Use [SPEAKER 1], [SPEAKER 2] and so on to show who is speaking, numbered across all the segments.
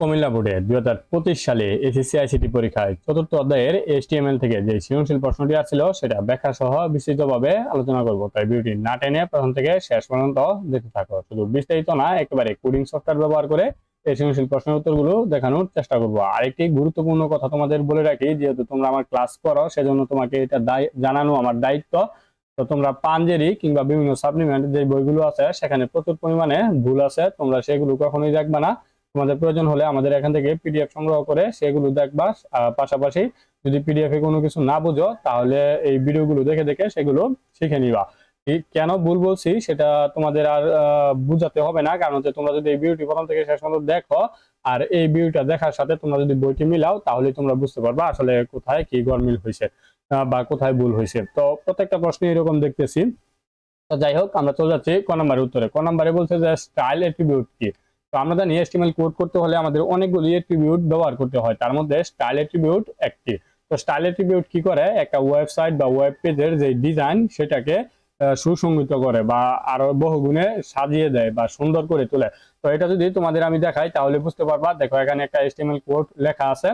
[SPEAKER 1] কুমিল্লা বোর্ডে দুই হাজার পঁচিশ সালে এসএসসি আইসিটি পরীক্ষায় চতুর্থ অধ্যায়ের এইচটিএমএল থেকে যে সৃজনশীল প্রশ্নটি আসছিল, সেটা ব্যাখ্যা সহ বিস্তৃতভাবে আলোচনা করব। তাই ভিডিওটি না টেনে প্রথম থেকে শেষ পর্যন্ত দেখতে থাকো। শুধু বিস্তারিত না, একেবারে কোডিং সফটওয়্যার ব্যবহার করে এই সৃজনশীল প্রশ্নের উত্তরগুলো দেখানোর চেষ্টা করব। আরেকটি গুরুত্বপূর্ণ কথা তোমাদের বলে রাখি, যেহেতু তোমরা আমার ক্লাস করো, সেজন্য তোমাকে এটা জানানো আমার দায়িত্ব। তো তোমরা পাঞ্জেরি কিংবা বিভিন্ন সাপ্লিমেন্ট যে বইগুলো আছে, সেখানে প্রচুর পরিমাণে ভুল আছে, তোমরা সেগুলো কখনোই দেখবা না। তোমাদের প্রয়োজন হলে আমাদের এখান থেকে পিডিএফ সংগ্রহ করে সেগুলো দেখবা। পাশাপাশি যদি পিডিএফ কোনো কিছু না বুঝো, তাহলে এই ভিডিওগুলো দেখে দেখে সেগুলো শিখে নিবা। কেন ভুল বলছি সেটা তোমাদের আর বুঝাতে হবে না। কারণ হচ্ছে তোমরা যদি এই ভিডিওটি প্রথম থেকে শেষ পর্যন্ত দেখো, আর এই ভিডিওটা দেখার সাথে তোমরা যদি বইটি মিলাও তাহলে তোমরা বুঝতে পারবা আসলে কোথায় কি গরমিল হয়েছে বা কোথায় ভুল হয়েছে তো প্রত্যেকটা প্রশ্ন এরকম দেখতেছি। তো যাই হোক, আমরা চলে যাচ্ছি ক নম্বরের উত্তরে। ক নম্বরে বলছে যে স্টাইল অ্যাট্রিবিউট কি? তো আমরা জানি HTML কোড করতে হলে আমাদের অনেকগুলি অ্যাট্রিবিউট ব্যবহার করতে হয়। তার মধ্যে স্টাইল অ্যাট্রিবিউট একটি। তো স্টাইল অ্যাট্রিবিউট কি করে? একটা ওয়েবসাইট বা ওয়েব পেজের যে ডিজাইন সেটাকে সুসংগঠিত করে বা আরও বহুগুণে সাজিয়ে দেয় বা সুন্দর করে তোলে। তো এটা যদি তোমাদের আমি দেখাই, তাহলে বুঝতে পারবা, দেখো এখানে একটা HTML কোড লেখা আছে।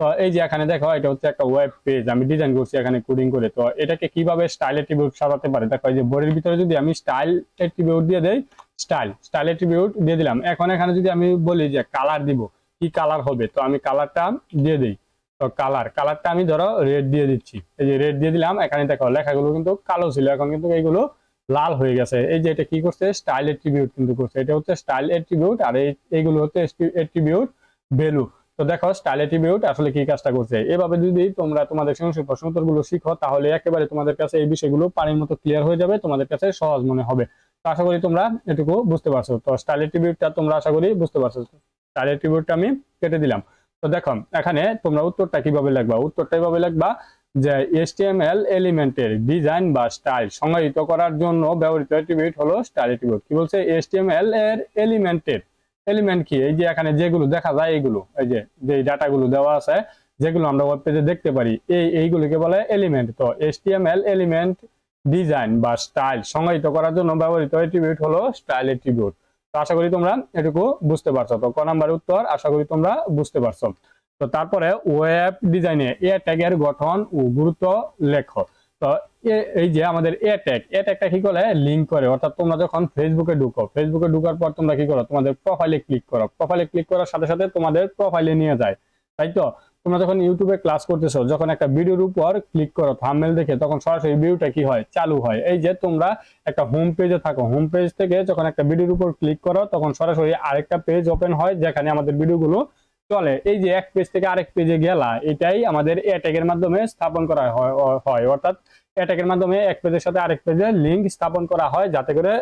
[SPEAKER 1] তো এই যে এখানে দেখো, এটা হচ্ছে একটা ওয়েব পেজ আমি ডিজাইন করছি এখানে কোডিং করে। তো এটাকে কীভাবে স্টাইল অ্যাট্রিবিউট সাজাতে পারে? দেখো এই যে বোর্ডের ভিতরে যদি আমি স্টাইল অ্যাট্রিবিউট দিয়ে দেই স্টাইল স্টাইল অ্যাট্রিবিউট দিয়ে দিলাম। এখন এখানে যদি আমি বলি যে কালার দিব, কি কালার হবে? তো আমি কালারটা দিয়ে দিই। তো কালার কালারটা আমি ধরো রেড দিয়ে দিচ্ছি। এই যে রেড দিয়ে দিলাম, এখানে দেখো লেখাগুলো কিন্তু কালো ছিল। এখন কিন্তু এইগুলো লাল হয়ে গেছে। এই যে এটা কি করছে? স্টাইল অ্যাট্রিবিউট কিন্তু করছে। এটা হচ্ছে স্টাইল অ্যাট্রিবিউট আর এই, এইগুলো হচ্ছে অ্যাট্রিবিউট ভ্যালু তো দেখো স্টাইল অ্যাট্রিবিউট আসলে কি কাজটা করছে? এভাবে যদি তোমরা তোমাদের সৃজনশীল প্রশ্ন উত্তরগুলো শিখো, তাহলে একেবারে তোমাদের কাছে এই বিষয়গুলো পানির মতো ক্লিয়ার হয়ে যাবে। তোমাদের কাছে সহজ মনে হবে। তো আশা করি তোমরা এটুকু বুঝতে পারছ। তো স্টাইল অ্যাট্রিবিউটটা তোমরা আশা করি বুঝতে পারছ। স্টাইল অ্যাট্রিবিউটটা আমি কেটে দিলাম। তো দেখো, এখানে তোমরা উত্তরটা কীভাবে লিখবা? উত্তরটা এভাবে লিখবা? যে HTML এলিমেন্টের ডিজাইন বা স্টাইল সংজ্ঞায়িত করার জন্য ব্যবহৃত অ্যাট্রিবিউট হলো স্টাইল অ্যাট্রিবিউট কি বলছে? HTML এর এলিমেন্টের এলিমেন্ট কি? এই যে এখানে যেগুলো দেখা যায় এইগুলো, এই যে যে ডাটাগুলো দেওয়া আছে, যেগুলো আমরা ওয়েব পেজে দেখতে পারি, এই, এইগুলোকে বলে এলিমেন্ট তো HTML এলিমেন্ট ডিজাইন বা স্টাইল সংজ্ঞায়িত করার জন্য ব্যবহৃত অ্যাট্রিবিউট হলো স্টাইল অ্যাট্রিবিউট তো আশা করি তোমরা এটুকু বুঝতে পারছ। তো ক নাম্বার উত্তর? আশা করি তোমরা বুঝতে পারছ। তো তারপরে ওয়েব ডিজাইনে এ ট্যাগের গঠন ও গুরুত্ব লেখো। তো এই যে আমাদের এ ট্যাগ এ ট্যাগটা কি করে? লিঙ্ক করে। অর্থাৎ তোমরা যখন ফেসবুকে ঢুকো ফেসবুকে ঢুকার পর তোমরা কি করো? তোমাদের প্রোফাইলে ক্লিক করো। প্রোফাইলে ক্লিক করার সাথে সাথে তোমাদের প্রোফাইলে নিয়ে যায়। তাই তো? তোমরা যখন ইউটিউবে ক্লাস করতেছো, যখন একটা ভিডিওর উপর ক্লিক করো থাম্বনেল দেখে, তখন সরাসরি ভিডিওটা কি হয়? চালু হয়। এই যে তোমরা একটা হোম পেজে থাকো। হোম পেজ থেকে যখন একটা ভিডিওর উপর ক্লিক করো, তখন সরাসরি আরেকটা পেজ ওপেন হয়, যেখানে আমাদের ভিডিওগুলো চলে। এই যে এক পেজ থেকে আরেক পেজে গেলা, এটাই আমাদের এর মাধ্যমে স্থাপন করা হয় অর্থাৎ এর মাধ্যমে এক পেজের সাথে আরেক পেজে লিংক স্থাপন করা হয়, যাতে করে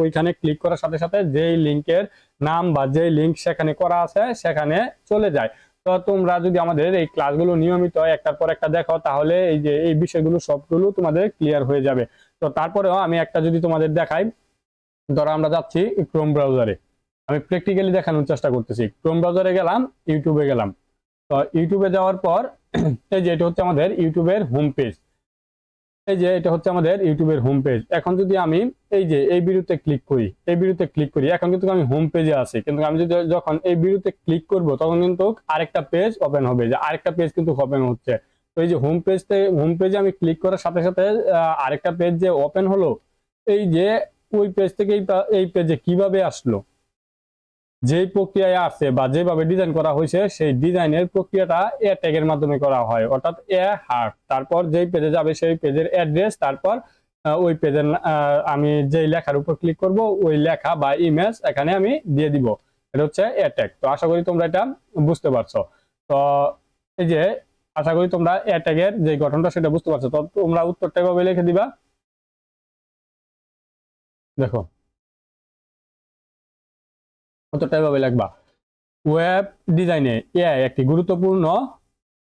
[SPEAKER 1] ওইখানে ক্লিক করার সাথে সাথে যেই লিংকের নাম বা যেই লিংক সেখানে করা আছে, সেখানে চলে যায়। তো তোমরা যদি আমাদের এই ক্লাসগুলো নিয়মিত একটার পর একটা দেখো তাহলে এই যে এই বিষয়গুলো সবগুলো তোমাদের ক্লিয়ার হয়ে যাবে। তো তারপরেও আমি একটা যদি তোমাদের দেখাই, ধরো আমরা যাচ্ছি ক্রোম ব্রাউজারে আমি প্র্যাকটিক্যালি দেখানোর চেষ্টা করতেছি। ক্রোম ব্রাউজারে গেলাম ইউটিউবে গেলাম। তো ইউটিউবে যাওয়ার পর, এই যে এটা হচ্ছে আমাদের ইউটিউবের হোম পেজ এই যে এটা হচ্ছে আমাদের ইউটিউবের হোম পেজ এখন যদি আমি এই যে এই ভিডিওতে ক্লিক করি, এই ভিডিওতে ক্লিক করি, এখন কিন্তু আমি হোম পেজে আছি। কিন্তু আমি যদি যখন এই ভিডিওতে ক্লিক করব, তখন কিন্তু আরেকটা পেজ ওপেন হবে। যে আরেকটা পেজ কিন্তু ওপেন হচ্ছে। তো এই যে হোম পেজতে হোম পেজে আমি ক্লিক করার সাথে সাথে আরেকটা পেজ যে ওপেন হলো, এই যে ওই পেজ থেকে এই পেজে কীভাবে আসলো? যেই প্রক্রিয়ায় আসছে বা যেভাবে ডিজাইন করা হয়েছে, সেই ডিজাইনের প্রক্রিয়াটা এ ট্যাগের মাধ্যমে করা হয়, অর্থাৎ এ হার্ট তারপর যেই পেজে যাবে সেই পেজের অ্যাড্রেস তারপর ওই পেজের আমি যেই লেখার উপর ক্লিক করব, ওই লেখা বা ইমেজ এখানে আমি দিয়ে দিব। এটা হচ্ছে এ ট্যাগ তো আশা করি তোমরা এটা বুঝতে পারছ। তো এই যে, আশা করি তোমরা এ ট্যাগের যে গঠনটা, সেটা বুঝতে পারছ। তো তোমরা উত্তরটা এভাবে লিখে দিবা? দেখো। উত্তরটা এভাবে লিখবা ওয়েব ডিজাইনে এআই একটি গুরুত্বপূর্ণ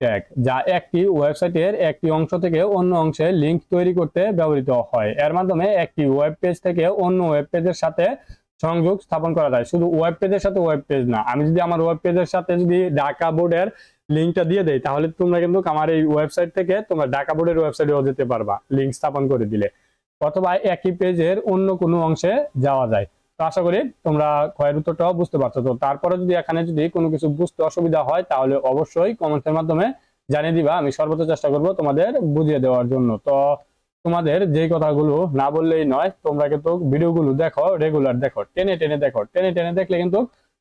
[SPEAKER 1] ট্যাগ যা একটি ওয়েবসাইটের একটি অংশ থেকে অন্য অংশে লিংক তৈরি করতে ব্যবহৃত হয়। এর মাধ্যমে একটি ওয়েব পেজ থেকে অন্য ওয়েব পেজের সাথে সংযোগ স্থাপন করা যায়। শুধু ওয়েব পেজের সাথে ওয়েব পেজ না, আমি যদি আমার ওয়েব পেজের সাথে যদি ঢাকা বোর্ডের লিঙ্কটা দিয়ে দেই, তাহলে তোমরা কিন্তু আমার এই ওয়েবসাইট থেকে তোমরা ঢাকা বোর্ডের ওয়েবসাইটেও যেতে পারবা লিঙ্ক স্থাপন করে দিলে। অথবা একই পেজের অন্য কোনো অংশে যাওয়া যায়। তো আশা করি তোমরা ক্ষয়ের উত্তরটাও বুঝতে পারছ। তো তারপরে যদি এখানে যদি কোনো কিছু বুঝতে অসুবিধা হয়, তাহলে অবশ্যই কমেন্টের মাধ্যমে জানিয়ে দিবা। আমি সর্বোচ্চ চেষ্টা করব তোমাদের বুঝিয়ে দেওয়ার জন্য। তো তোমাদের যে কথাগুলো না বললেই নয়, তোমরা কিন্তু ভিডিওগুলো দেখো রেগুলার দেখো, টেনে টেনে দেখো। টেনে টেনে দেখলে কিন্তু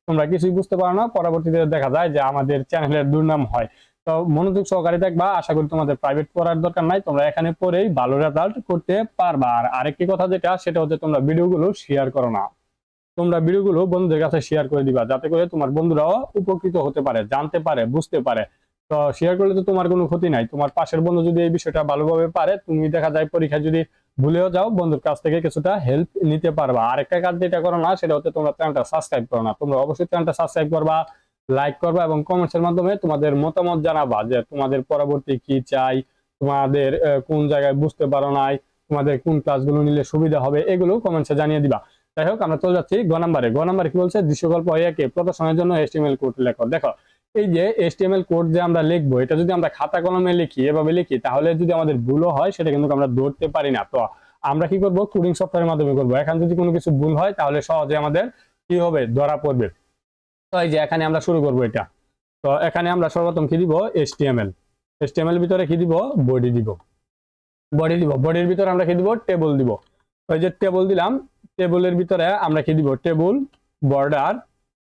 [SPEAKER 1] তোমরা কিছুই বুঝতে পারো না। পরবর্তীতে দেখা যায় যে আমাদের চ্যানেলের দুর্নাম হয়। তো মনোযোগ সহকারে দেখবা। আশা করি তোমাদের প্রাইভেট পড়ার দরকার নাই। তোমরা এখানে পড়েই ভালো রেজাল্ট করতে পারবা। আর আরেকটি কথা যেটা, সেটা হচ্ছে তোমরা ভিডিওগুলো শেয়ার করো না। তোমরা ভিডিওগুলো বন্ধুদের কাছে শেয়ার করে দিবা। যাতে করে তোমার বন্ধুরাও উপকৃত হতে পারে, জানতে পারে, বুঝতে পারে। তো শেয়ার করলে তো তোমার কোনো ক্ষতি নাই। তোমার পাশের বন্ধু যদি এই বিষয়টা ভালোভাবে পারে, তুমি দেখা যায় পরীক্ষা যদি ভুলেও যাও, বন্ধুর কাছ থেকে কিছুটা হেল্প নিতে পারবা। আরেকটা কাজ যেটা করো না, সেটা হচ্ছে তোমরা চ্যানেলটা সাবস্ক্রাইব করো না। তোমরা অবশ্যই চ্যানেলটা সাবস্ক্রাইব করবা লাইক করবা এবং কমেন্টসের মাধ্যমে তোমাদের মতামত জানাবা যে তোমাদের পরবর্তী কি চাই, তোমাদের কোন জায়গায় বুঝতে পারো নাই, তোমাদের কোন ক্লাসগুলো নিলে সুবিধা হবে, এগুলো কমেন্টসে জানিয়ে দিবা। যাই হোক আমরা চলে যাচ্ছি গ নাম্বারে। গ নাম্বারে কি বলছে? দৃশ্যকল্প একে প্রদর্শনের জন্য এসটিএমএল কোড লেখো। দেখো, এই যে এসটিএমএল কোড যে আমরা লিখব, এটা যদি আমরা খাতা কলমে লিখি, এভাবে লিখি, তাহলে যদি আমাদের ভুলও হয়, সেটা কিন্তু আমরা ধরতে পারি না। তো আমরা কি করব? কোডিং সফটওয়্যারের মাধ্যমে করব। এখন যদি কোনো কিছু ভুল হয়, তাহলে সহজে আমাদের কি হবে? ধরা পড়বে। তো এই যে এখানে আমরা শুরু করব এটা। তো এখানে আমরা সর্বপ্রথম কি দিব? এসটিএমএল এসটিএমএল ভিতরে কি দিব? বডি দিব। বডি দিব। বডির ভিতরে আমরা কি দিব? টেবল দিব। ওই যে টেবল দিলাম টেবলের ভিতরে আমরা কি দিব? টেবল, বর্ডার,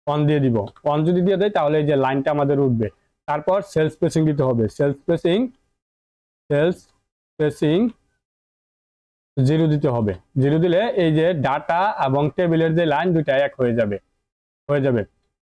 [SPEAKER 1] অন দিয়ে দিব। অন যদি দিয়ে দেয়, তাহলে এই যে লাইনটা আমাদের উঠবে। তারপর সেলস স্পেসিং দিতে হবে। Cells spacing cells spacing zero দিতে হবে। জিরো দিলে এই যে ডাটা এবং টেবিলের যে লাইন, দুইটা এক হয়ে যাবে। হয়ে যাবে।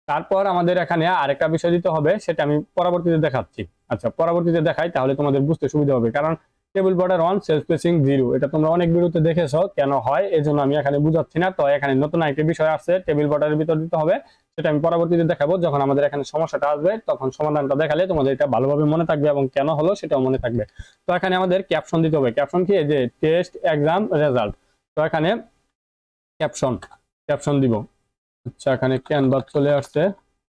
[SPEAKER 1] তারপর আমাদের এখানে আরেকটা বিষয় দিতে হবে, সেটা আমি পরবর্তীতে দেখাচ্ছি। আচ্ছা পরবর্তীতে দেখাই, তাহলে তোমাদের বুঝতে সুবিধা হবে। কারণ table border on cells spacing zero এটা তোমরা অনেক ভিডিওতে দেখেছ কেন হয় এই জন্য আমি এখানে বুঝাচ্ছি না। তো এখানে নতুন একটা বিষয় আছে টেবিল বর্ডারের ভিতর দিতে হবে। সেটা আমি পরবর্তীতে দেখাবো। যখন আমাদের এখানে সমস্যাটা আসবে, তখন সমাধানটা দেখালে তোমাদের এটা ভালোভাবে মনে থাকবে এবং কেন হলো সেটাও মনে থাকবে। তো এখানে আমাদের ক্যাপশন দিতে হবে। ক্যাপশন কি? যে টেস্ট এক্সাম রেজাল্ট তো এখানে ক্যাপশন ক্যাপশন দিব। আচ্ছা এখানে ক্যানভাস চলে আসছে।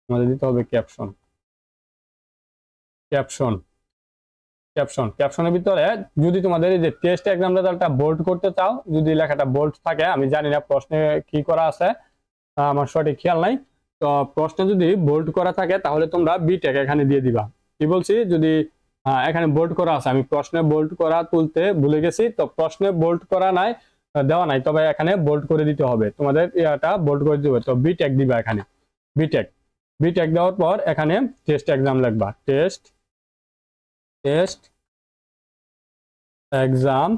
[SPEAKER 1] আমাদের দিতে হবে ক্যাপশন ক্যাপশন ক্যাপশন ক্যাপশনের ভিতরে যদি তোমাদের এই যে টেস্ট এক্সাম রেজাল্টটা বোল্ড করতে চাও, যদি লেখাটা বোল্ড থাকে, আমি জানি না প্রশ্নে কি করা আছে আমার সঠিক খেয়াল নাই। তো প্রশ্নে যদি বোল্ড করা থাকে, তাহলে তোমরা বিটেক এখানে দিয়ে দিবা। কি বলছি? যদি এখানে বোল্ড করা আছে, আমি প্রশ্নে বোল্ড করা তুলতে ভুলে গেছি, তো প্রশ্নে বোল্ড করা নাই, দেওয়া নাই, তবে এখানে বোল্ড করে দিতে হবে। তোমাদের ইয়াটা বোল্ড করে দিতে হবে। তো বিটেক দিবা এখানে। বিটেক বিটেক দেওয়ার পর এখানে টেস্ট এক্সাম লিখবা। টেস্ট টেস্ট এক্সাম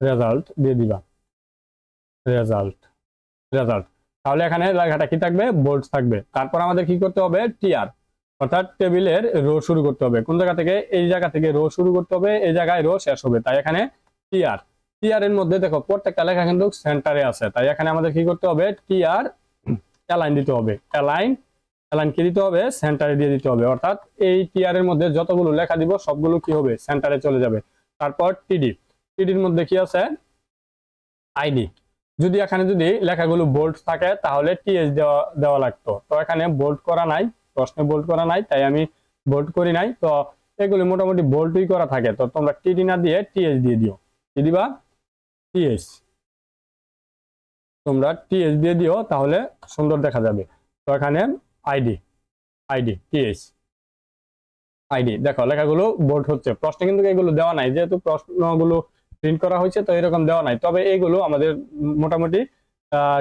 [SPEAKER 1] রেজাল্ট দিয়ে দিবা। রেজাল্ট রেজাল্ট তাহলে এখানে লেখাটা কি থাকবে? বোল্ড থাকবে। তারপর আমাদের কি করতে হবে? টিআর অর্থাৎ টেবিলের রো শুরু করতে হবে। কোন জায়গা থেকে? এই জায়গা থেকে রো শুরু করতে হবে। এই জায়গায় রো শেষ হবে। তাই এখানে টিআর টিআর এর মধ্যে দেখো, প্রত্যেকটা লেখা কিন্তু সেন্টারে আছে। তাই এখানে আমাদের কি করতে হবে? টিআর অ্যালাইন দিতে হবে। অ্যালাইন অ্যালাইন কি দিতে হবে সেন্টারে দিয়ে দিতে হবে। অর্থাৎ এই টিআর এর মধ্যে যতগুলো লেখা দিব, সবগুলো কি হবে? সেন্টারে চলে যাবে। তারপর টিডি টিডির মধ্যে কি আছে? আইডি যদি এখানে যদি লেখাগুলো বোল্ড থাকে, তাহলে টিএস দেওয়া দেওয়া লাগতো। তো এখানে বোল্ড করা নাই, প্রশ্নে বোল্ড করা নাই, তাই আমি বোল্ড করি নাই। তো এগুলি মোটামুটি বোল্ডই করা থাকে। তো তোমরা টিডি না দিয়ে টিএস দিয়ে দিও। কি দিবা? টিএস তোমরা টিএস দিয়ে দিও, তাহলে সুন্দর দেখা যাবে। তো এখানে আইডি আইডি টিএস আইডি। দেখো, লেখাগুলো বোল্ড হচ্ছে। প্রশ্নে কিন্তু এগুলো দেওয়া নাই। যেহেতু প্রশ্নগুলো প্রিন্ট করা হয়েছে, তো এরকম দেওয়া নাই। তবে এইগুলো আমাদের মোটামুটি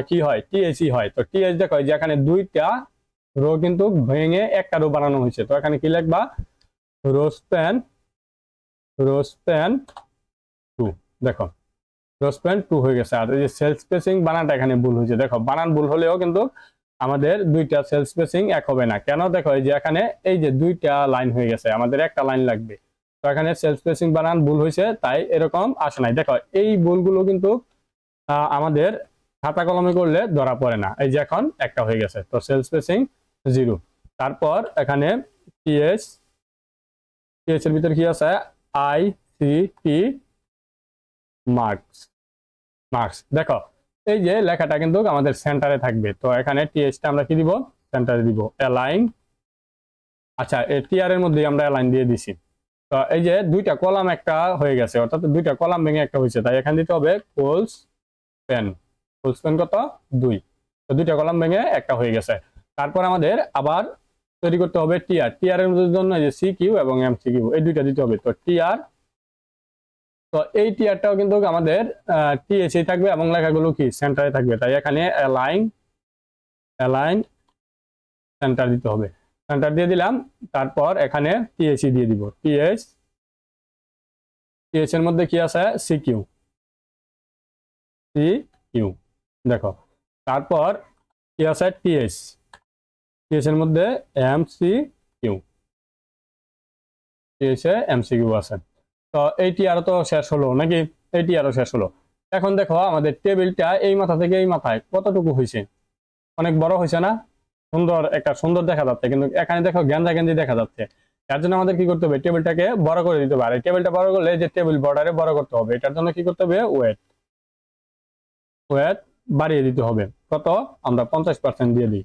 [SPEAKER 1] কি হয়? টিএসই হয়। তো টিএস দেখো যে এখানে দুইটা রো কিন্তু ভেঙে একটা রো বানানো হয়েছে। তো এখানে কি লিখবা? Rowspan rowspan two. দেখো রোস্প্যান টু হয়ে গেছে। আর এই যে সেল স্পেসিং বানানটা এখানে ভুল হয়েছে। দেখো, বানান ভুল হলেও কিন্তু আমাদের দুইটা সেল স্পেসিং এক হবে না। কেন? দেখো, এই যে এখানে, এই যে দুইটা লাইন হয়ে গেছে, আমাদের একটা লাইন লাগবে। তো এখানে সেল স্পেসিং বানান, ভুল হয়েছে, তাই এরকম আসে নাই। দেখো, এই ভুলগুলো কিন্তু আমাদের খাতা কলমে করলে ধরা পড়ে না। এই যে এখন একটা হয়ে গেছে, তো সেল স্পেসিং জিরো তারপর এখানে পিএস পিএস এর ভিতরে কি আছে? I C T marks marks দেখো এই যে লেখাটা কিন্তু আমাদের সেন্টারে থাকবে। তো এখানে টিএসটা আমরা কি দিব? সেন্টারে দিব অ্যালাইন আচ্ছা এ টিআর এর মধ্যে আমরা অ্যালাইন দিয়ে দিছি। তো এই যে দুইটা কলাম একটা হয়ে গেছে, অর্থাৎ দুইটা কলাম ভেঙে একটা হয়েছে, তাই এখানে দিতে হবে কোলস পেন কোলস স্প্যান কত? দুই। তো দুইটা কলাম ভেঙে একটা হয়ে গেছে। তারপর আমাদের আবার তৈরি করতে হবে টিআর টিআর এর জন্য যে সি কিউ এবং এম সি কিউ এই দুইটা দিতে হবে। তো টিআর তো এই টিআরটাও কিন্তু আমাদের টিএসি থাকবে এবং লেখাগুলো কি? সেন্টারে থাকবে। তাই এখানে অ্যালাইন অ্যালাইন সেন্টার দিতে হবে। সেন্টার দিয়ে দিলাম, তারপর এখানে টিএসি দিয়ে দিব। টিএস টিএস এর মধ্যে কি আছে? সি কিউ সি কিউ দেখো, তারপর কি আছে? টিএস টিএস এর মধ্যে এম সি কিউ টিএস এ এম সি কিউ আছে। তো এইটি আরও তো শেষ হলো নাকি? এইটি আরও শেষ হলো। এখন দেখো, আমাদের টেবিলটা এই মাথা থেকে এই মাথায় কতটুকু হয়েছে অনেক বড় হয়েছে না? সুন্দর, একটা সুন্দর দেখা যাচ্ছে, কিন্তু এখানে দেখো গেন্দা গেন্দি দেখা যাচ্ছে। তার জন্য আমাদের কি করতে হবে? টেবিলটাকে বড় করে দিতে আর টেবিলটা বড় করলে যে টেবিল বর্ডারে বড় করতে হবে। এটার জন্য কি করতে হবে? ওয়েট ওয়েট বাড়িয়ে দিতে হবে। কত? আমরা পঞ্চাশ পার্সেন্ট দিয়ে দিই।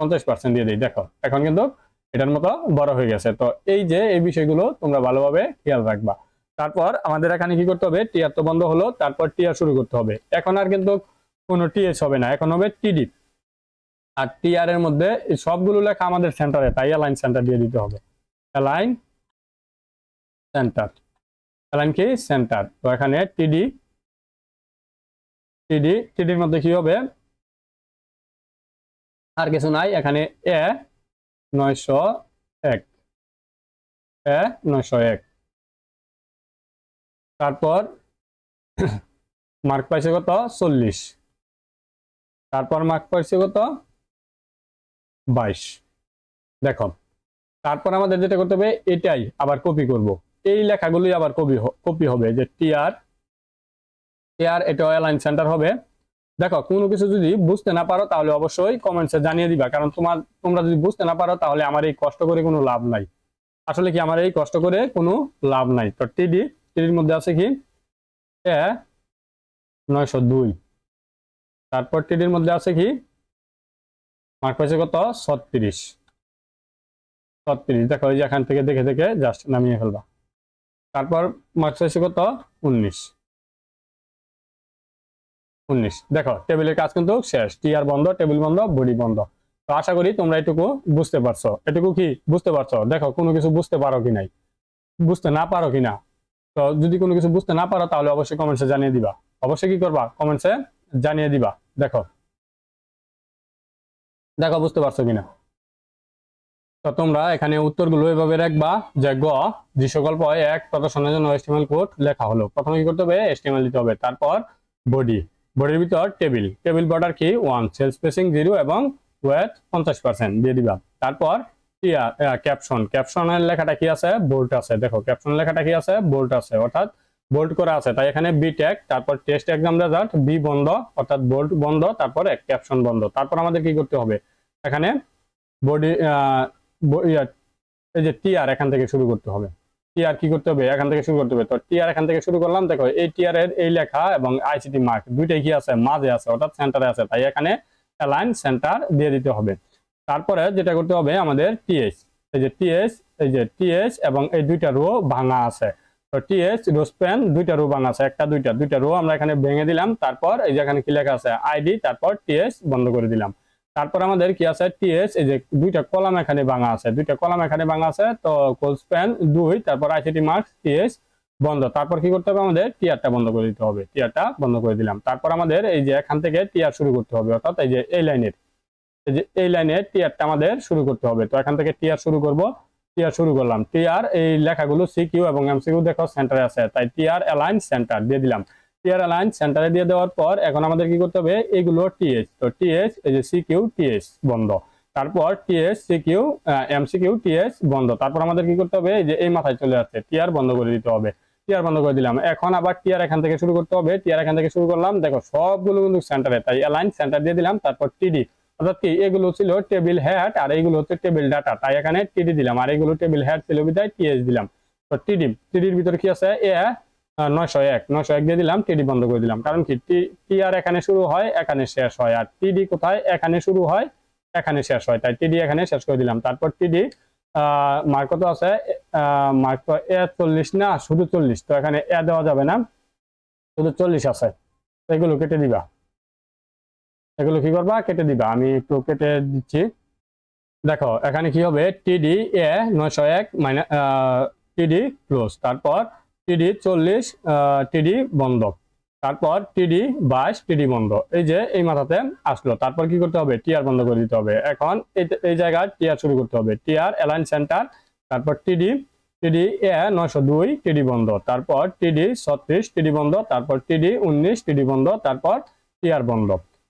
[SPEAKER 1] পঞ্চাশ পার্সেন্ট দিয়ে দিই। দেখো, এখন কিন্তু এটার মতো বড় হয়ে গেছে। তো এই যে এই বিষয়গুলো তোমরা ভালোভাবে খেয়াল রাখবা। তারপর আমাদের এখানে কি করতে হবে? টিআর তো বন্ধ হলো, তারপর টিআর শুরু করতে হবে। এখন আর কিন্তু কোনো টিএস হবে না, এখন হবে টিডি। আর টিআর এর মধ্যে সবগুলো লেখা আমাদের সেন্টারে তাই অ্যালাইন সেন্টার দিয়ে দিতে হবে। অ্যালাইন সেন্টার অ্যালাইন কি? সেন্টার তো এখানে টিডি টিডি, টিডির মধ্যে কি হবে? আর কিছু নাই, এখানে এ নয়শো এক, এ নয়শো এক। তারপর মার্ক পাইছে কত? চল্লিশ। তারপর মার্ক পাইছে কত? বাইশ। দেখো, তারপর আমাদের যেটা করতে হবে, এটাই আবার কপি করব। এই লেখাগুলোই আবার কপি কপি হবে যে টিআর টিআর এটা অ্যালাইন সেন্টার হবে। দেখো, কোনো কিছু যদি বুঝতে না পারো, তাহলে অবশ্যই কমেন্টসে জানিয়ে দিবা। কারণ তোমার, তোমরা যদি বুঝতে না পারো, তাহলে আমার এই কষ্ট করে কোনো লাভ নাই। আসলে কি আমার এই কষ্ট করে কোনো লাভ নাই? তো টিডি টিডির মধ্যে আছে কি? নয়শো দুই। তারপর টিডির মধ্যে আছে কি? মার্ক পাইছে কত? ছত্রিশ। ছত্রিশ। দেখো, এই যে এখান থেকে দেখে দেখে জাস্ট নামিয়ে ফেলবা। তারপর পাইছে কত? উনিশ। উনিশ। দেখো, টেবিলের কাজ কিন্তু শেষ। টিআর বন্ধ, টেবিল বন্ধ, বডি বন্ধ। তো আশা করি তোমরা এটুকু বুঝতে পারছ। এটুকু কি? বুঝতে পারছ? দেখো, কোনো কিছু বুঝতে পারো কি নাই? বুঝতে না পারো কিনা তো যদি কোনো কিছু বুঝতে না পারো, তাহলে অবশ্যই কমেন্টসে জানিয়ে দিবা। অবশ্যই কি করবা? কমেন্টসে জানিয়ে দিবা। দেখো। দেখো, বুঝতে পারছ কিনা? তো তোমরা এখানে উত্তরগুলো এভাবে রাখবা যে গ দৃশ্যকল্প এক প্রদর্শনের জন্য এস্টিমেল কোড লেখা হলো। প্রথমে কি করতে হবে? এস্টিমেল দিতে হবে। তারপর বডি বডির ভিতর টেবিল টেবিল বর্ডার কি? ওয়ান সেল স্পেসিং জিরো এবং ওয়েট পঞ্চাশ পার্সেন্ট দিয়ে দিবা। তারপর ক্যাপশন ক্যাপশনের লেখাটা কি আছে? বোল্ট আছে। দেখো ক্যাপশন লেখাটা কি আছে? বোল্ট আছে, অর্থাৎ বোল্ট করা আছে। তাই এখানে বি ট্যাগ তারপর টেস্ট এক্সাম রেজাল্ট বি বন্ধ, অর্থাৎ বোল্ট বন্ধ, তারপর ক্যাপশন বন্ধ। তারপর আমাদের কি করতে হবে? এখানে বডি এই যে টিআর এখান থেকে শুরু করতে হবে। টিআর কি করতে হবে? এখান থেকে শুরু করতে হবে। তো টিআর এখান থেকে শুরু করলাম। দেখো, এই টিআর এর এই লেখা এবং আইসিটি মার্ক দুইটাই কি আছে? মাঝে আছে, অর্থাৎ সেন্টারে আছে। তাই এখানে অ্যালাইন সেন্টার দিয়ে দিতে হবে। তারপরে যেটা করতে হবে আমাদের টিএস এই যে টিএস এই যে টিএস এবং এই দুইটা রো ভাঙা আছে। তো টিএস রো স্প্যান দুইটা রো ভাঙা আছে, একটা, দুইটা। দুইটা রো আমরা এখানে ভেঙে দিলাম, তারপর এই যে এখানে কি লেখা আছে? আইডি তারপর টিএস বন্ধ করে দিলাম। তারপর আমাদের কি আছে? টিএস এই যে দুইটা কলাম এখানে ভাঙা আছে। দুইটা কলাম এখানে ভাঙা আছে, তো কোল স্প্যান দুই, তারপর আইসিটি মার্কস টিএস বন্ধ। তারপর কি করতে হবে আমাদের? টিআরটা বন্ধ করে দিতে হবে। টিআরটা বন্ধ করে দিলাম। তারপর আমাদের এই যে এখান থেকে টিআর শুরু করতে হবে, অর্থাৎ এই যে এই লাইনের। এই যে এই লাইনের টিআরটা আমাদের শুরু করতে হবে। তো এখান থেকে টিআর শুরু করব। টিআর শুরু করলাম। টিআর এই লেখাগুলো সিকিউ এবং এমসিকিউ দেখো সেন্টারে আছে। তাই টিআর অ্যালাইন সেন্টার দিয়ে দিলাম। টিআর অ্যালাইন সেন্টারে দিয়ে দেওয়ার পর এখন আমাদের কি করতে হবে? এগুলো টিএস। তো টিএস, এই যে সিকিউ, টিএস বন্ধ। তারপর টিএস, সিকিউ এমসিকিউ, টিএস বন্ধ। তারপর আমাদের কি করতে হবে? যে এই মাথায় চলে আসছে। টিআর বন্ধ করে দিতে হবে। টিআর বন্ধ করে দিলাম। এখন আবার টিআর এখান থেকে শুরু করতে হবে। টিআর এখান থেকে শুরু করলাম। দেখো সবগুলো কিন্তু সেন্টারে। তাই অ্যালাইন সেন্টার দিয়ে দিলাম। তারপর টিডি। অর্থাৎ কি, এগুলো ছিল টেবিল হেড আর এইগুলো হচ্ছে টেবিল ডাটা। তাই এখানে টিডি দিলাম আর এগুলো টেবিল হেড ছিল বিদায় টিএস দিলাম। তো টিডি টিডির ভিতরে কি আছে? এ নয়শো এক। নয়শো এক দিয়ে দিলাম টিডি বন্ধ করে দিলাম। কারণ কি টি আর এখানে শুরু হয়, এখানে শেষ হয়। আর টিডি কোথায়? এখানে শুরু হয়, এখানে শেষ হয়। তাই টিডি এখানে শেষ করে দিলাম। তারপর টিডি মার্ক কত আছে? মার্ক তো এ চল্লিশ না, শুধু চল্লিশ। তো এখানে এ দেওয়া যাবে না, শুধু চল্লিশ আছে। এগুলো কেটে দিবা। এগুলো কি করবা কেটে দিবা আমি একটু কেটে দিচ্ছি দেখো এখানে কি হবে টিডি এ নয়শো এক মাইনাস টিডি ক্লোজ তারপর টিডি চল্লিশ টিডি বন্ধ তারপর টিডি বাইশ টিডি বন্ধ এই যে এই মাথাতে আসলো তারপর কি করতে হবে টিআর বন্ধ করে দিতে হবে এখন এই- জায়গায় টিআর শুরু করতে হবে টিআর অ্যালাইন সেন্টার তারপর টিডি টিডি এ নয়শো দুই টিডি বন্ধ তারপর টিডি ছত্রিশ টিডি বন্ধ তারপর টিডি উনিশ টিডি বন্ধ তারপর টিআর বন্ধ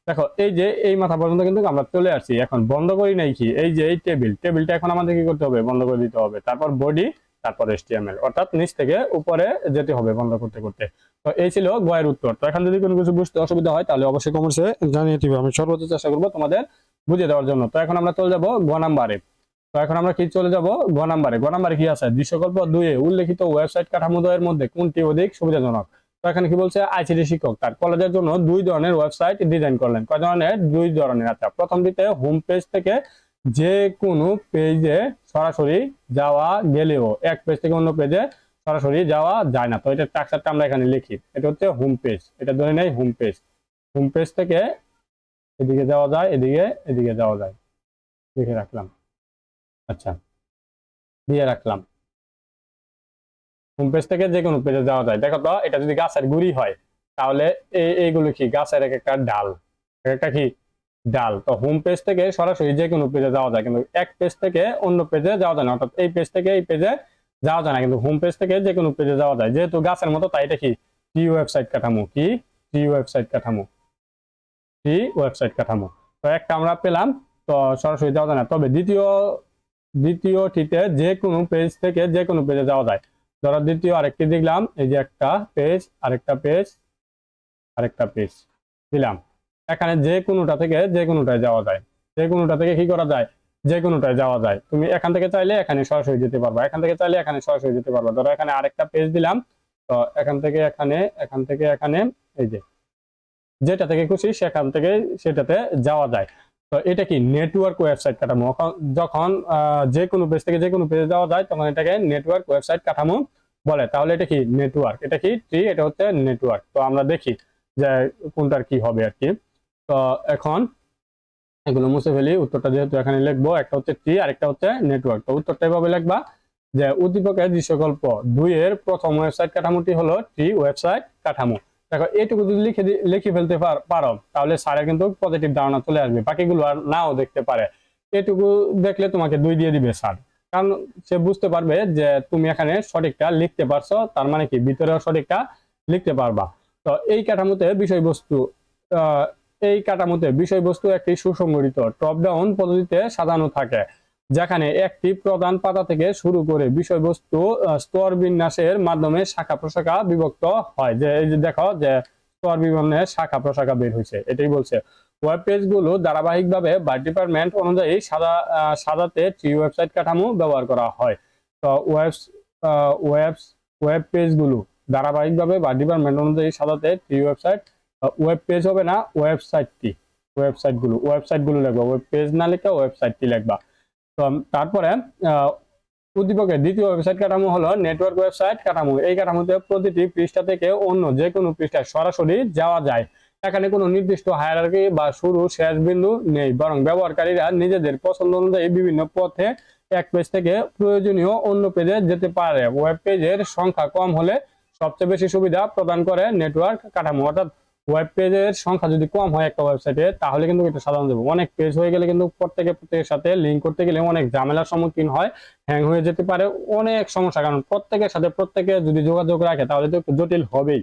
[SPEAKER 1] দেখো, এই যে এই মাথা পর্যন্ত কিন্তু আমরা চলে আসছি। এখন বন্ধ করি নাই কি? এই যে এই টেবিল, টেবিলটা এখন আমাদের কি করতে হবে? বন্ধ করে দিতে হবে। তারপর বডি, তারপর এসটিএমএল অর্থাৎ নিচ থেকে উপরে যেতে হবে বন্ধ করতে করতে। তো এই ছিল গয়ের উত্তর। তো এখন যদি কোনো কিছু বুঝতে অসুবিধা হয়, তাহলে অবশ্যই কমেন্টসে জানিয়ে দিবে। আমি সর্বোচ্চ চেষ্টা করব তোমাদের বুঝিয়ে দেওয়ার জন্য। তো এখন আমরা চলে যাব গ নাম্বারে। তো এখন আমরা কি চলে যাব? গ নাম্বারে। গ নাম্বারে কি আছে? দৃশ্যকল্প দুয়ে উল্লেখিত ওয়েবসাইট কাঠামোদ্বয়ের মধ্যে কোনটি অধিক সুবিধাজনক? এখানে কি বলছে? আইসিটি শিক্ষক। তার কলেজের জন্য দুই ধরনের ওয়েবসাইট ডিজাইন করলেন। কয় ধরনের? দুই ধরনের আচ্ছা প্রথমটিতে হোম পেজ থেকে যে কোনো পেজে সরাসরি যাওয়া গেলেও এক পেজ থেকে অন্য পেজে সরাসরি যাওয়া যায় না। তো এটা স্ট্রাকচারটা আমরা এখানে লিখি। এটা হচ্ছে হোম পেজ। এটা ধরে নেই হোম পেজ। হোম পেজ থেকে এদিকে যাওয়া যায়, এদিকে এদিকে যাওয়া যায়। লিখে রাখলাম। আচ্ছা। দিয়ে রাখলাম। হোম পেজ থেকে যে কোনো পেজে যাওয়া যায়। দেখো তো, এটা যদি গাছের গুড়ি হয়, তাহলে এই এইগুলো কি? গাছের এক একটা ডাল। এক একটা কি? ডাল। তো হোম পেজ থেকে সরাসরি যে কোনো পেজে যাওয়া যায়, কিন্তু এক পেজ থেকে অন্য পেজে যাওয়া যায় না। অর্থাৎ এই পেজ থেকে এই পেজে যাওয়া যায় না। কিন্তু হোম পেজ থেকে যে কোনো পেজে যাওয়া যায়। যেহেতু গাছের মতো, তাই এটা কি? টি ওয়েবসাইট কাঠামো। কি? টি ওয়েবসাইট কাঠামো। টি ওয়েবসাইট কাঠামো। তো একটা আমরা পেলাম, তো সরাসরি যাওয়া যায় না। তবে দ্বিতীয়, দ্বিতীয়টিতে যে কোনো পেজ থেকে যে কোনো পেজে যাওয়া যায়। ধরো দ্বিতীয় আরেকটি দেখলাম, এই যে একটা পেজ আরেকটা পেজ আরেকটা পেজ দিলাম। এখানে যে কোনোটা থেকে যে কোনোটায় যাওয়া যায়। যে কোনোটা থেকে কি করা যায়? যে কোনোটায় যাওয়া যায়। তুমি এখান থেকে চাইলে এখানে সরাসরি যেতে পারবা। এখান থেকে চাইলে এখানে সরাসরি যেতে পারবা। ধরো এখানে আরেকটা পেজ দিলাম, তো এখান থেকে এখানে, এখান থেকে এখানে, এই যে যেটা থেকে খুশি সেখান থেকে সেটাতে যাওয়া যায়। তো এটা কি নেটওয়ার্ক ওয়েবসাইট কাঠামো? যখন যে কোনো পেজ থেকে যে কোনো পেজে যাওয়া যায়, তখন এটাকে নেটওয়ার্ক ওয়েবসাইট কাঠামো বলে। তাহলে এটা কি নেটওয়ার্ক এটা কি ট্রি এটা হচ্ছে নেটওয়ার্ক তো আমরা দেখি যে কোনটার কি হবে আর কি। তো এখন এগুলো মুছে ফেলি। উত্তরটা যেহেতু এখানে লিখব, একটা হচ্ছে ট্রি আর একটা হচ্ছে নেটওয়ার্ক তো উত্তরটা এভাবে লিখবা যে উদ্দীপকের দৃশ্যকল্প দুইয়ের প্রথম ওয়েবসাইট কাঠামোটি হলো ট্রি ওয়েবসাইট কাঠামো। দেখো, এইটুকু যদি লিখে লিখে ফেলতে পারো তাহলে স্যারের কিন্তু পজিটিভ ধারণা চলে আসবে। বাকিগুলো আর নাও দেখতে পারে। এটুকু দেখলে তোমাকে দুই দিয়ে দিবে স্যার কারণ সে বুঝতে পারবে যে তুমি এখানে সঠিকটা লিখতে পারছ, তার মানে কি? ভিতরেও সঠিকটা লিখতে পারবা। তো এই কাঠামোতে বিষয়বস্তু এই কাঠামোতে বিষয়বস্তু একটি সুসংগঠিত টপ ডাউন পদ্ধতিতে সাজানো থাকে। যেখানে একটি প্রধান পাতা থেকে শুরু করে বিষয়বস্তু স্তর বিন্যাসের মাধ্যমে শাখা প্রশাখা বিভক্ত হয়। যে, এই যে দেখো যে, স্তর বিভিন্ন শাখা প্রশাখা বের হয়েছে, এটাই বলছে। ওয়েব পেজগুলো ধারাবাহিকভাবে বা ডিপার্টমেন্ট অনুযায়ী সাদা সাজাতে ট্রি ওয়েবসাইট কাঠামো ব্যবহার করা হয়। তো ওয়েব ওয়েব ওয়েব পেজগুলো ধারাবাহিকভাবে বা ডিপার্টমেন্ট অনুযায়ী সাজাতে ট্রি ওয়েবসাইট ওয়েব পেজ হবে না ওয়েবসাইটটি ওয়েবসাইটগুলো ওয়েবসাইটগুলো লিখবা ওয়েব পেজ না লিখে ওয়েবসাইটটি লিখবা। তো তারপরে উদ্দীপকের দ্বিতীয় ওয়েবসাইট কাঠামো হলো নেটওয়ার্ক ওয়েবসাইট কাঠামো। এই কাঠামোতে প্রতিটি পৃষ্ঠা থেকে অন্য যে কোনো পৃষ্ঠায় সরাসরি যাওয়া যায়। এখানে কোনো নির্দিষ্ট হায়ারার্কি বা শুরু শেষ বিন্দু নেই, বরং ব্যবহারকারীরা নিজেদের পছন্দ অনুযায়ী বিভিন্ন পথে এক পেজ থেকে প্রয়োজনীয় অন্য পেজে যেতে পারে। ওয়েব পেজের সংখ্যা কম হলে সবচেয়ে বেশি সুবিধা প্রদান করে নেটওয়ার্ক কাঠামো। অর্থাৎ ওয়েব পেজের সংখ্যা যদি কম হয় একটা ওয়েবসাইটে তাহলে কিন্তু এটা সাধারণ দেবো। অনেক পেজ হয়ে গেলে কিন্তু প্রত্যেকে প্রত্যেকের সাথে লিঙ্ক করতে গেলে অনেক ঝামেলার সম্মুখীন হয় হ্যাং হয়ে যেতে পারে, অনেক সমস্যা। কারণ প্রত্যেকের সাথে প্রত্যেকে যদি যোগাযোগ রাখে, তাহলে তো একটু জটিল হবেই।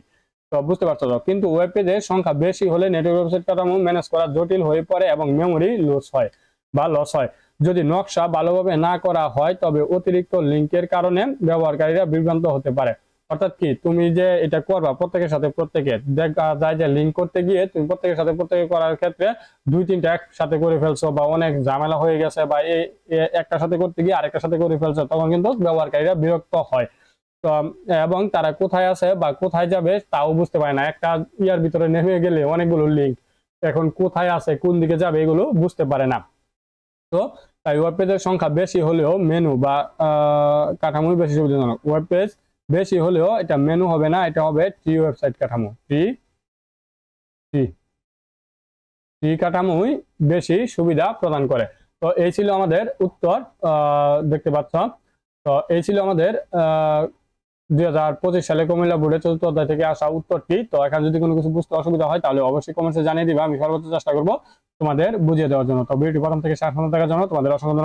[SPEAKER 1] তো বুঝতে পারছ তো? কিন্তু ওয়েব পেজের সংখ্যা বেশি হলে নেটওয়ার্ক ওয়েবসাইট কাঠামো ম্যানেজ করা জটিল হয়ে পড়ে এবং মেমোরি লস হয় বা লস হয়। যদি নকশা ভালোভাবে না করা হয়, তবে অতিরিক্ত লিঙ্কের কারণে ব্যবহারকারীরা বিভ্রান্ত হতে পারে। অর্থাৎ কি, তুমি যে এটা করবা প্রত্যেকের সাথে প্রত্যেকে, দেখা যায় যে লিঙ্ক করতে গিয়ে তুমি প্রত্যেকের সাথে প্রত্যেকে করার ক্ষেত্রে দুই তিনটা একসাথে করে ফেলছো বা অনেক ঝামেলা হয়ে গেছে বা এই একটা সাথে করতে গিয়ে আরেকটার সাথে করে ফেলছো, তখন কিন্তু ব্যবহারকারীরা বিরক্ত হয়। তো, এবং তারা কোথায় আছে বা কোথায় যাবে তাও বুঝতে পারে না। একটা ইয়ার ভিতরে নেমে গেলে অনেকগুলো লিঙ্ক এখন কোথায় আছে, কোন দিকে যাবে এগুলো বুঝতে পারে না। তো, তাই ওয়েব পেজের সংখ্যা বেশি হলেও মেনু বা কাঠামোই বেশি সুবিধাজনক। ওয়েব পেজ বেশি হলেও এটা মেনু হবে না, এটা হবে ট্রি ওয়েবসাইট কাঠামো। ট্রি ট্রি ফি কাঠামোই বেশি সুবিধা প্রদান করে। তো এই ছিল আমাদের উত্তর দেখতে পাচ্ছ। তো এই ছিল আমাদের দুই হাজার পঁচিশ সালে কুমিল্লা বোর্ডের চতুর্থ অধ্যায় থেকে আসা উত্তরটি। তো এখানে যদি কোনো কিছু বুঝতে অসুবিধা হয়, তাহলে অবশ্যই কমেন্টসে জানিয়ে দিবে, আমি সর্বোচ্চ চেষ্টা করব তোমাদের বুঝিয়ে দেওয়ার জন্য। তো ভিডিওটি প্রথম থেকে শেষ দেখার জন্য তোমাদের অসংখ্য।